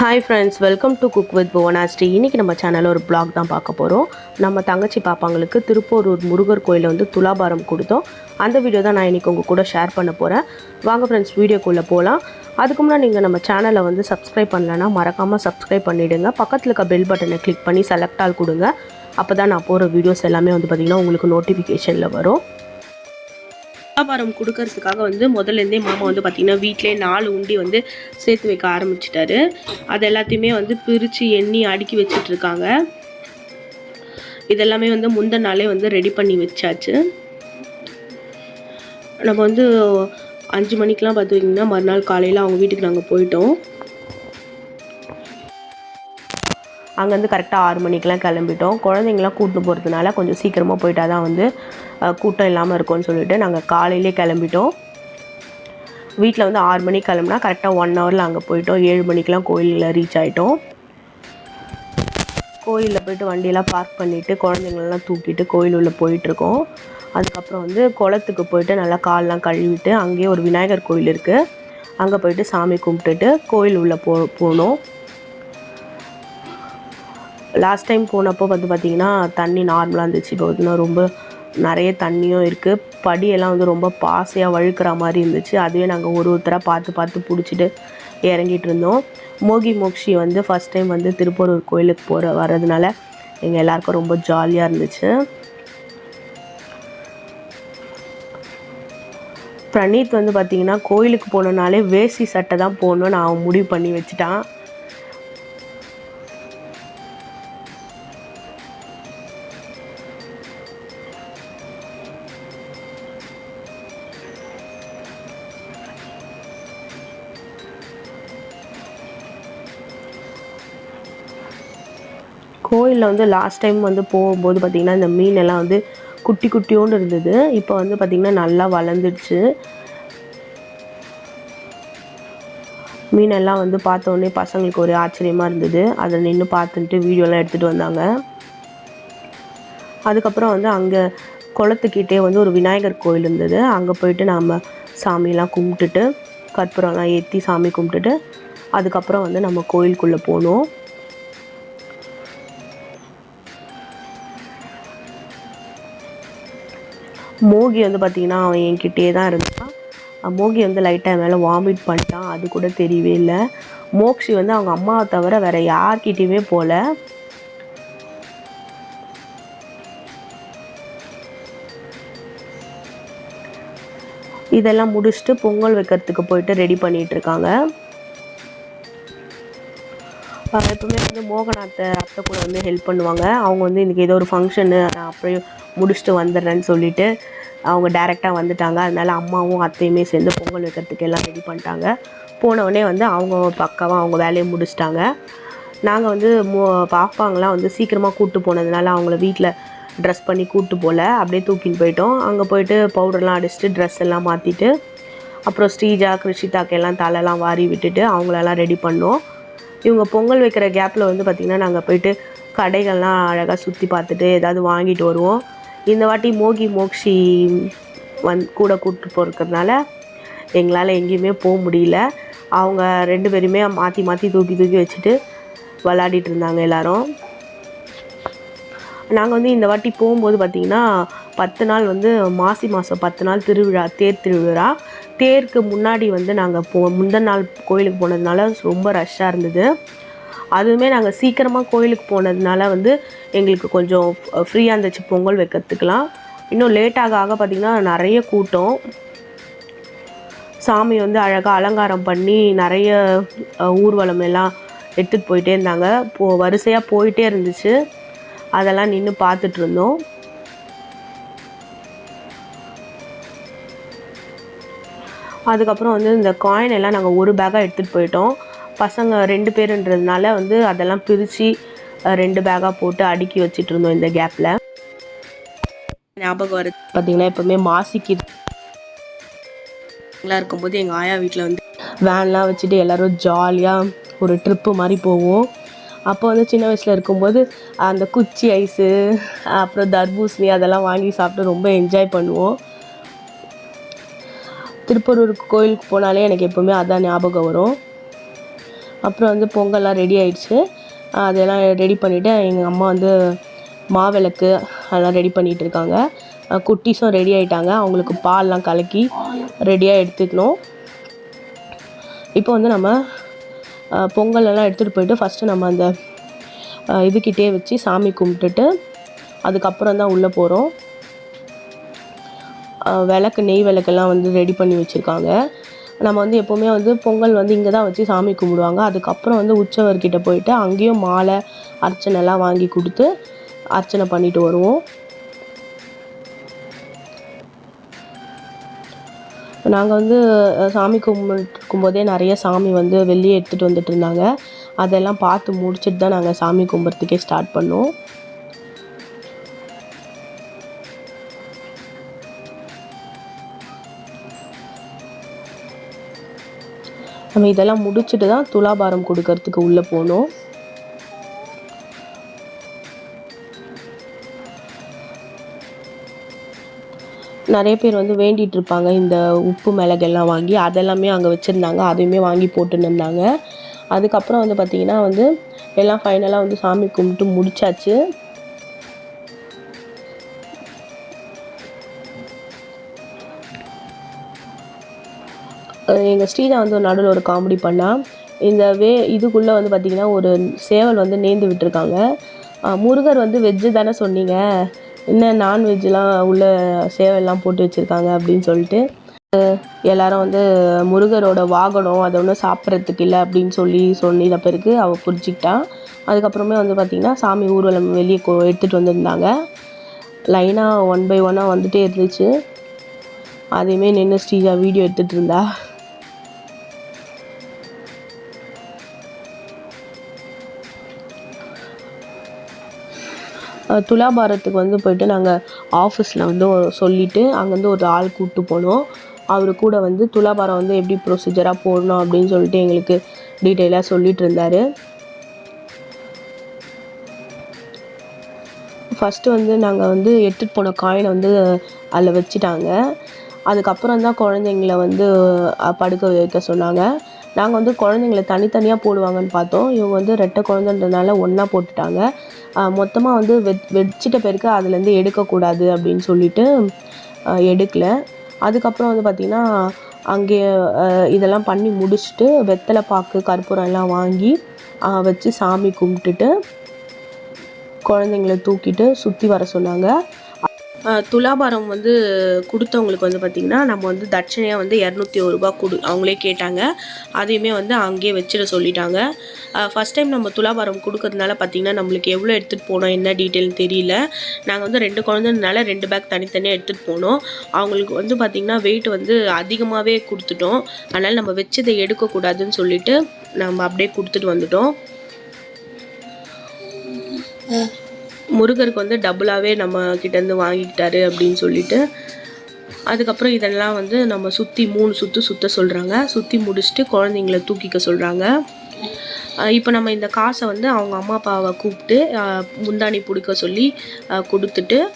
Hi friends welcome to cook with Bhuvanasri இன்றைக்கி நம்ம சேனலில் ஒரு பிளாக் தான் பார்க்க போகிறோம் நம்ம தங்கச்சி பாப்பாங்களுக்கு திருப்போரூர் முருகர் கோயிலில் வந்து துலாபாரம் கொடுத்தோம். அந்த வீடியோ தான் நான் இன்றைக்கி உங்கள் கூட ஷேர் பண்ண போகிறேன் வாங்க ஃப்ரெண்ட்ஸ் வீடியோக்குள்ளே போகலாம் அதுக்கு முன்னாடி நீங்கள் நம்ம சேனலை வந்து சப்ஸ்கிரைப் பண்ணலன்னா மறக்காமல் சப்ஸ்கிரைப் பண்ணிவிடுங்க பக்கத்தில் இருக்க பெல் பட்டனை கிளிக் பண்ணி செலக்ட் ஆல் கொடுங்க. அப்போ தான் நான் போகிற வீடியோஸ் எல்லாமே வந்து பார்த்திங்கன்னா உங்களுக்கு நோட்டிஃபிகேஷனில் வரும். வியாபாரம் கொடுக்கறதுக்காக வந்து முதல்லேருந்தே மாமா வந்து பார்த்திங்கன்னா வீட்டிலே நாலு உண்டி வந்து சேர்த்து வைக்க ஆரம்பிச்சிட்டாரு. அது எல்லாத்தையுமே வந்து பிரித்து எண்ணி அடுக்கி வச்சிட்டு இருக்காங்க இதெல்லாமே வந்து முந்தின நாளே வந்து ரெடி பண்ணி வச்சாச்சு. நம்ம வந்து அஞ்சு மணிக்கெலாம் பார்த்துக்கிங்கன்னா மறுநாள் காலையில் அவங்க வீட்டுக்கு நாங்கள் போயிட்டோம். அங்கேருந்து கரெக்டாக ஆறு மணிக்கெலாம் கிளம்பிட்டோம். குழந்தைங்களாம் கூட்டு போகிறதுனால கொஞ்சம் சீக்கிரமாக போயிட்டா தான் வந்து கூட்டம் இல்லாமல் இருக்கும்னு சொல்லிட்டு நாங்கள் காலையிலே கிளம்பிட்டோம். வீட்டில் வந்து ஆறு மணிக்கு கிளம்புனா கரெக்டாக ஒன் ஹவரில் அங்கே போயிட்டோம். ஏழு மணிக்கெலாம் கோயிலில் ரீச் ஆகிட்டோம் கோயிலில் போயிட்டு வண்டியெல்லாம் பார்க் பண்ணிவிட்டு குழந்தைங்களெல்லாம் தூக்கிட்டு கோயில் உள்ளே போயிட்டுருக்கோம். அதுக்கப்புறம் வந்து குளத்துக்கு போயிட்டு நல்லா கால்லாம் கழுவிட்டு அங்கேயே ஒரு விநாயகர் கோயில் இருக்குது அங்கே போயிட்டு சாமி கும்பிட்டுட்டு கோயில் உள்ளே போ போனோம். லாஸ்ட் டைம் போனப்போ வந்து பார்த்திங்கன்னா தண்ணி நார்மலாக இருந்துச்சு. இப்போ பார்த்திங்கன்னா ரொம்ப நிறைய தண்ணியும் இருக்குது படியெல்லாம் வந்து ரொம்ப பாசையாக வழுக்கிற மாதிரி இருந்துச்சு. அதுவே நாங்கள் ஒரு ஒருத்தராக பார்த்து பார்த்து பிடிச்சிட்டு இறங்கிட்டு இருந்தோம். மோகி மோக்ஷி வந்து ஃபஸ்ட் டைம் வந்து திருப்பூரூர் கோயிலுக்கு போகிற வர்றதுனால எங்கள் எல்லாருக்கும் ரொம்ப ஜாலியாக இருந்துச்சு. பிரணீத் வந்து பார்த்திங்கன்னா கோயிலுக்கு போகணுன்னாலே வேஷ்டி சட்டை தான் போகணுன்னு அவன் முடிவு பண்ணி வச்சுட்டான். கோயிலில் வந்து லாஸ்ட் டைம் வந்து போகும்போது பார்த்திங்கன்னா இந்த மீன் எல்லாம் வந்து குட்டி குட்டியோண்டு இருந்தது. இப்போ வந்து பார்த்திங்கன்னா நல்லா வளர்ந்துடுச்சு. மீனெல்லாம் வந்து பார்த்தோன்னே பசங்களுக்கு ஒரு ஆச்சரியமாக இருந்தது. அதை நின்று பார்த்துட்டு வீடியோலாம் எடுத்துகிட்டு வந்தாங்க. அதுக்கப்புறம் வந்து அங்கே குளத்துக்கிட்டே வந்து ஒரு விநாயகர் கோயில் இருந்தது. அங்கே போயிட்டு நாம் சாமியெல்லாம் கும்பிட்டுட்டு கற்பூரம்லாம் ஏற்றி சாமி கும்பிட்டுட்டு அதுக்கப்புறம் வந்து நம்ம கோயிலுக்குள்ளே போனோம். மோகி வந்து பார்த்திங்கன்னா அவன் என்கிட்டே தான் இருந்தான். மோகி வந்து லைட்டாக மேலே வாமிட் பண்ணிட்டான். அது கூட தெரியவே இல்லை. மோக்ஷி வந்து அவங்க அம்மாவை தவிர வேறு யார்கிட்டயுமே போகல இதெல்லாம் முடிச்சுட்டு பொங்கல் வைக்கிறதுக்கு போயிட்டு ரெடி பண்ணிகிட்ருக்காங்க இருக்காங்க. எப்பவுமே வந்து மோகனாத்தை அத்தை கூட வந்து ஹெல்ப் பண்ணுவாங்க. அவங்க வந்து இன்றைக்கி ஏதோ ஒரு ஃபங்க்ஷனு நான் அப்படியே முடிச்சுட்டு வந்துடுறேன்னு சொல்லிட்டு அவங்க டேரெக்டாக வந்துட்டாங்க. அதனால் அம்மாவும் அத்தையுமே சேர்ந்து பொங்கல் வைக்கிறதுக்கு எல்லாம் ரெடி பண்ணிட்டாங்க. போனவுடனே வந்து அவங்க பக்காவாக அவங்க வேலையை முடிச்சிட்டாங்க. நாங்கள் வந்து மோ பாப்பாங்களாம் வந்து சீக்கிரமாக கூப்பிட்டு போனதுனால அவங்கள வீட்டில் ட்ரெஸ் பண்ணி கூப்பிட்டு போகல அப்படியே தூக்கின்னு போயிட்டோம். அங்கே போயிட்டு பவுடர்லாம் அடிச்சுட்டு ட்ரெஸ் எல்லாம் மாற்றிட்டு அப்புறம் ஸ்ரீஜா கிருஷிதாக்கு எல்லாம் தலைலாம் வாரி விட்டுட்டு அவங்களெல்லாம் ரெடி பண்ணோம். இவங்க பொங்கல் வைக்கிற கேப்பில் வந்து பார்த்திங்கன்னா நாங்கள் போயிட்டு கடைகள்லாம் அழகாக சுற்றி பார்த்துட்டு ஏதாவது வாங்கிட்டு வருவோம். இந்த வாட்டி மோகி மோக்ஷி வந் கூட கூப்பிட்டு போகிறதுனால எங்களால் எங்கேயுமே போக முடியல. அவங்க ரெண்டு பேருமே மாற்றி மாற்றி தூக்கி தூக்கி வச்சுட்டு விளாடிட்டு இருந்தாங்க எல்லோரும். நாங்கள் வந்து இந்த வாட்டி போகும்போது பார்த்திங்கன்னா பத்து நாள் வந்து மாசி மாதம் பத்து நாள் திருவிழா தேர் திருவிழா. தேருக்கு முன்னாடி வந்து நாங்கள் போ முந்தின நாள் கோயிலுக்கு போனதுனால ரொம்ப ரஷ்ஷாக இருந்தது. அதுவுமே நாங்கள் சீக்கிரமாக கோயிலுக்கு போனதுனால வந்து எங்களுக்கு கொஞ்சம் ஃப்ரீயாக இருந்துச்சு பொங்கல் வைக்கிறதுக்கெலாம் இன்னும் லேட்டாக ஆக பார்த்திங்கன்னா நிறைய கூட்டம். சாமி வந்து அழகாக அலங்காரம் பண்ணி நிறைய ஊர்வலம் எல்லாம் எடுத்துகிட்டு போயிட்டே இருந்தாங்க. போ வரிசையாக போயிட்டே இருந்துச்சு. அதெல்லாம் நின்று பார்த்துட்ருந்தோம் அதுக்கப்புறம் வந்து இந்த காயின் எல்லாம் நாங்கள் ஒரு பேக்காக எடுத்துகிட்டு போயிட்டோம். பசங்க ரெண்டு பேருன்றதுனால வந்து அதெல்லாம் பிரித்து ரெண்டு பேக்காக போட்டு அடுக்கி வச்சிட்டு இருந்தோம் இந்த கேப்பில் ஞாபகம் வருது பார்த்தீங்கன்னா எப்போவுமே மாசிக்கு இருக்கும்போது எங்கள் ஆயா வீட்டில் வந்து வேன்லாம் வச்சுட்டு எல்லோரும் ஜாலியாக ஒரு ட்ரிப்பு மாதிரி போவோம். அப்போ வந்து சின்ன வயசில் இருக்கும்போது அந்த குச்சி ஐஸு அப்புறம் தர்பூசணி அதெல்லாம் வாங்கி சாப்பிட்டு ரொம்ப என்ஜாய் பண்ணுவோம். திருப்பரூர் கோயிலுக்கு போனாலே எனக்கு எப்போவுமே அதான் ஞாபகம் வரும். அப்புறம் வந்து பொங்கல்லாம் ரெடி ஆயிடுச்சு. அதெல்லாம் ரெடி பண்ணிவிட்டு எங்கள் அம்மா வந்து மாவிளக்கு அதெல்லாம் ரெடி பண்ணிகிட்டு இருக்காங்க. குட்டீஸும் ரெடி ஆகிட்டாங்க அவங்களுக்கு பால்லாம் கலக்கி ரெடியாக எடுத்துக்கணும். இப்போ வந்து நம்ம பொங்கலெல்லாம் பொங்கல் எல்லாம் எடுத்துகிட்டு போயிட்டு ஃபஸ்ட்டு நம்ம அந்த இதுக்கிட்டே வச்சு சாமி கும்பிட்டுட்டு அதுக்கப்புறம் தான் உள்ளே போகிறோம் விளக்கு நெய் விளக்கெல்லாம் வந்து ரெடி பண்ணி வச்சுருக்காங்க. நம்ம வந்து எப்போவுமே வந்து பொங்கல் வந்து இங்கே தான் வச்சு சாமி கும்பிடுவாங்க. அதுக்கப்புறம் வந்து உற்சவர்கிட்ட போயிட்டு அங்கேயும் மாலை அர்ச்சனைலாம் வாங்கி கொடுத்து அர்ச்சனை பண்ணிட்டு வருவோம். நாங்கள் வந்து சாமி கும்பிட்டுருக்கும் போதே நிறைய சாமி வந்து வெளியே எடுத்துகிட்டு வந்துட்டு இருந்தாங்க. அதெல்லாம் பார்த்து முடிச்சுட்டு தான் நாங்கள் சாமி கும்பிட்றதுக்கே ஸ்டார்ட் பண்ணோம். நம்ம இதெல்லாம் முடிச்சுட்டு தான் துலாபாரம் கொடுக்கறதுக்கு உள்ளே போனோம். நிறைய பேர் வந்து வேண்டிட்டு இருப்பாங்க. இந்த உப்பு மிளகெல்லாம் வாங்கி அதெல்லாமே அங்கே வச்சுருந்தாங்க. அதையுமே வாங்கி போட்டுன்னு இருந்தாங்க. அதுக்கப்புறம் வந்து பார்த்திங்கன்னா வந்து எல்லாம் ஃபைனலாக வந்து சாமி கும்பிட்டு முடிச்சாச்சு. எங்கள் ஸ்ரீதா வந்து ஒரு நடுவில் ஒரு காமெடி பண்ணா இந்த வே இதுக்குள்ளே வந்து பார்த்திங்கன்னா ஒரு சேவல் வந்து நேர்ந்து விட்டுருக்காங்க. முருகர் வந்து வெஜ்ஜு தானே சொன்னீங்க. என்ன நான்வெஜ்லாம் உள்ள சேவல்லாம் போட்டு வச்சுருக்காங்க அப்படின்னு சொல்லிட்டு எல்லாரும் வந்து முருகரோட வாகனம் அதை ஒன்றும் சாப்பிட்றதுக்கு இல்லை அப்படின்னு சொல்லி சொன்னித பிறகு அவள் புரிஞ்சுக்கிட்டா. அதுக்கப்புறமே வந்து பார்த்திங்கன்னா சாமி ஊர்வலம் வெளியே கொ எடுத்துகிட்டு வந்திருந்தாங்க. லைனாக ஒன் பை ஒன்னாக வந்துகிட்டே இருந்துச்சு. அதையுமே நின்று ஸ்ரீஜா வீடியோ எடுத்துகிட்டு இருந்தா. துலாபாரத்துக்கு வந்து போயிட்டு நாங்கள் ஆஃபீஸில் வந்து சொல்லிவிட்டு அங்கேருந்து ஒரு ஆள் கூப்பிட்டு போனோம். அவர் கூட வந்து துலாபாரம் வந்து எப்படி ப்ரொசீஜராக போடணும் அப்படின்னு சொல்லிட்டு எங்களுக்கு டீட்டெயிலாக சொல்லிட்டு இருந்தார். ஃபஸ்ட்டு வந்து நாங்கள் வந்து எடுத்துகிட்டு போன காயினை வந்து அதில் வச்சுட்டாங்க. அதுக்கப்புறம் தான் குழந்தைங்கள வந்து படுக்க வைக்க சொன்னாங்க. நாங்கள் வந்து குழந்தைங்கள தனித்தனியாக போடுவாங்கன்னு பார்த்தோம். இவங்க வந்து ரெட்டை குழந்தைன்றதுனால ஒன்றா போட்டுட்டாங்க. மொத்தமாக வந்து வெ வச்சிட்ட பிறகு அதுலேருந்து எடுக்கக்கூடாது அப்படின்னு சொல்லிட்டு எடுக்கலை எடுக்கல. அதுக்கப்புறம் வந்து பார்த்திங்கன்னா அங்கே இதெல்லாம் பண்ணி முடிச்சுட்டு வெத்தலை பாக்கு கற்பூரம் எல்லாம் வாங்கி வச்சு சாமி கும்பிட்டுட்டு குழந்தைங்கள தூக்கிட்டு சுற்றி வர சொன்னாங்க. துலாபாரம் வந்து கொடுத்தவங்களுக்கு வந்து பார்த்திங்கன்னா நம்ம வந்து தட்சணையாக வந்து இரநூத்தி ஒரு ரூபா கொடு அவங்களே கேட்டாங்க. அதையுமே வந்து அங்கேயே வச்சிட சொல்லிட்டாங்க. ஃபஸ்ட் டைம் நம்ம துலாபாரம் கொடுக்கறதுனால பார்த்திங்கன்னா நம்மளுக்கு எவ்வளோ எடுத்துகிட்டு போனோம் என்ன டீட்டெயில் தெரியல. நாங்கள் வந்து ரெண்டு குழந்தைனால ரெண்டு பேக் தனித்தனியாக எடுத்துகிட்டு போனோம். அவங்களுக்கு வந்து பார்த்திங்கன்னா வெயிட் வந்து அதிகமாகவே கொடுத்துட்டோம். அதனால் நம்ம வச்சதை எடுக்கக்கூடாதுன்னு சொல்லிட்டு நம்ம அப்படியே கொடுத்துட்டு வந்துட்டோம். முருகருக்கு வந்து டபுளாகவே நம்ம கிட்டேருந்து வாங்கிக்கிட்டாரு அப்படின்னு சொல்லிட்டு அதுக்கப்புறம் இதெல்லாம் வந்து நம்ம சுற்றி மூணு சுற்று சுற்ற சொல்கிறாங்க சுற்றி முடிச்சுட்டு குழந்தைங்கள தூக்கிக்க சொல்கிறாங்க இப்போ நம்ம இந்த காசை வந்து அவங்க அம்மா அப்பாவை கூப்பிட்டு முந்தாணி பிடிக்க சொல்லி கொடுத்துட்டு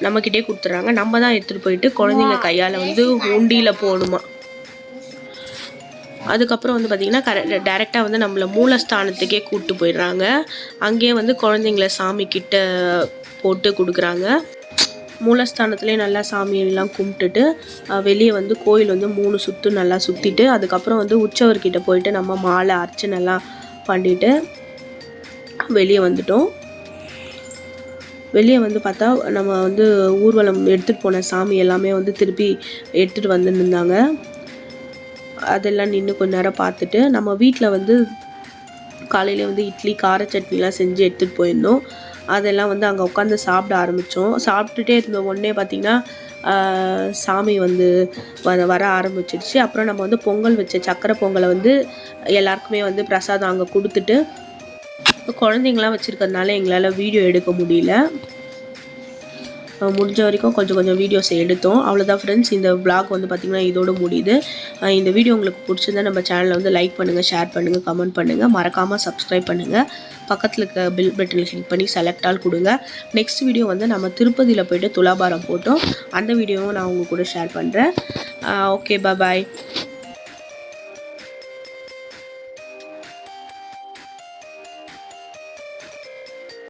நம்மக்கிட்டே கொடுத்துட்றாங்க. நம்ம தான் எடுத்துகிட்டு போயிட்டு குழந்தைங்க கையால் வந்து உண்டியில் போகணுமா அதுக்கப்புறம் வந்து பார்த்திங்கன்னா கர டேரெக்டாக வந்து நம்மளை மூலஸ்தானத்துக்கே கூப்பிட்டு போயிடுறாங்க. அங்கேயே வந்து குழந்தைங்கள சாமி கிட்ட போட்டு கொடுக்குறாங்க. மூலஸ்தானத்துலேயே நல்லா சாமியெல்லாம் கும்பிட்டுட்டு வெளியே வந்து கோயில் வந்து மூணு சுற்று நல்லா சுற்றிட்டு அதுக்கப்புறம் வந்து உற்சவர்கிட்ட போயிட்டு நம்ம மாலை அர்ச்சனைலாம் பண்ணிட்டு வெளியே வந்துட்டோம். வெளியே வந்து பார்த்தா நம்ம வந்து ஊர்வலம் எடுத்துகிட்டு போன சாமி எல்லாமே வந்து திருப்பி எடுத்துகிட்டு வந்துன்னு இருந்தாங்க. அதெல்லாம் நின்று கொஞ்ச நேரம் பார்த்துட்டு நம்ம வீட்டில் வந்து காலையில் வந்து இட்லி கார சட்னிலாம் செஞ்சு எடுத்துகிட்டு போயிருந்தோம். அதெல்லாம் வந்து அங்கே உட்காந்து சாப்பிட ஆரம்பித்தோம் சாப்பிட்டுட்டே இருந்த உடனே பார்த்திங்கன்னா சாமி வந்து வர வர ஆரம்பிச்சிடுச்சு. அப்புறம் நம்ம வந்து பொங்கல் வச்ச சக்கரை பொங்கலை வந்து எல்லாருக்குமே வந்து பிரசாதம் அங்கே கொடுத்துட்டு குழந்தைங்களாம் வச்சுருக்கறதுனால எங்களால் வீடியோ எடுக்க முடியல. முடிஞ்ச வரைக்கும் கொஞ்சம் கொஞ்சம் வீடியோஸ் எடுத்தோம். அவ்வளோதான் ஃப்ரெண்ட்ஸ் இந்த vlog வந்து பார்த்திங்கன்னா இதோட முடியுது. இந்த வீடியோ உங்களுக்கு பிடிச்சிருந்தா நம்ம சேனலை வந்து லைக் பண்ணுங்கள் ஷேர் பண்ணுங்கள் கமெண்ட் பண்ணுங்கள் மறக்காமல் சப்ஸ்கிரைப் பண்ணுங்கள் பக்கத்தில் இருக்க பில் பட்டனில் கிளிக் பண்ணி செலக்ட் ஆல் கொடுங்க. நெக்ஸ்ட் வீடியோ வந்து நம்ம திருப்பதியில் போய்ட்டு துலாபாரம் போட்டோம். அந்த வீடியோவும் நான் உங்கள் கூட ஷேர் பண்ணுறேன் ஓகே பாய்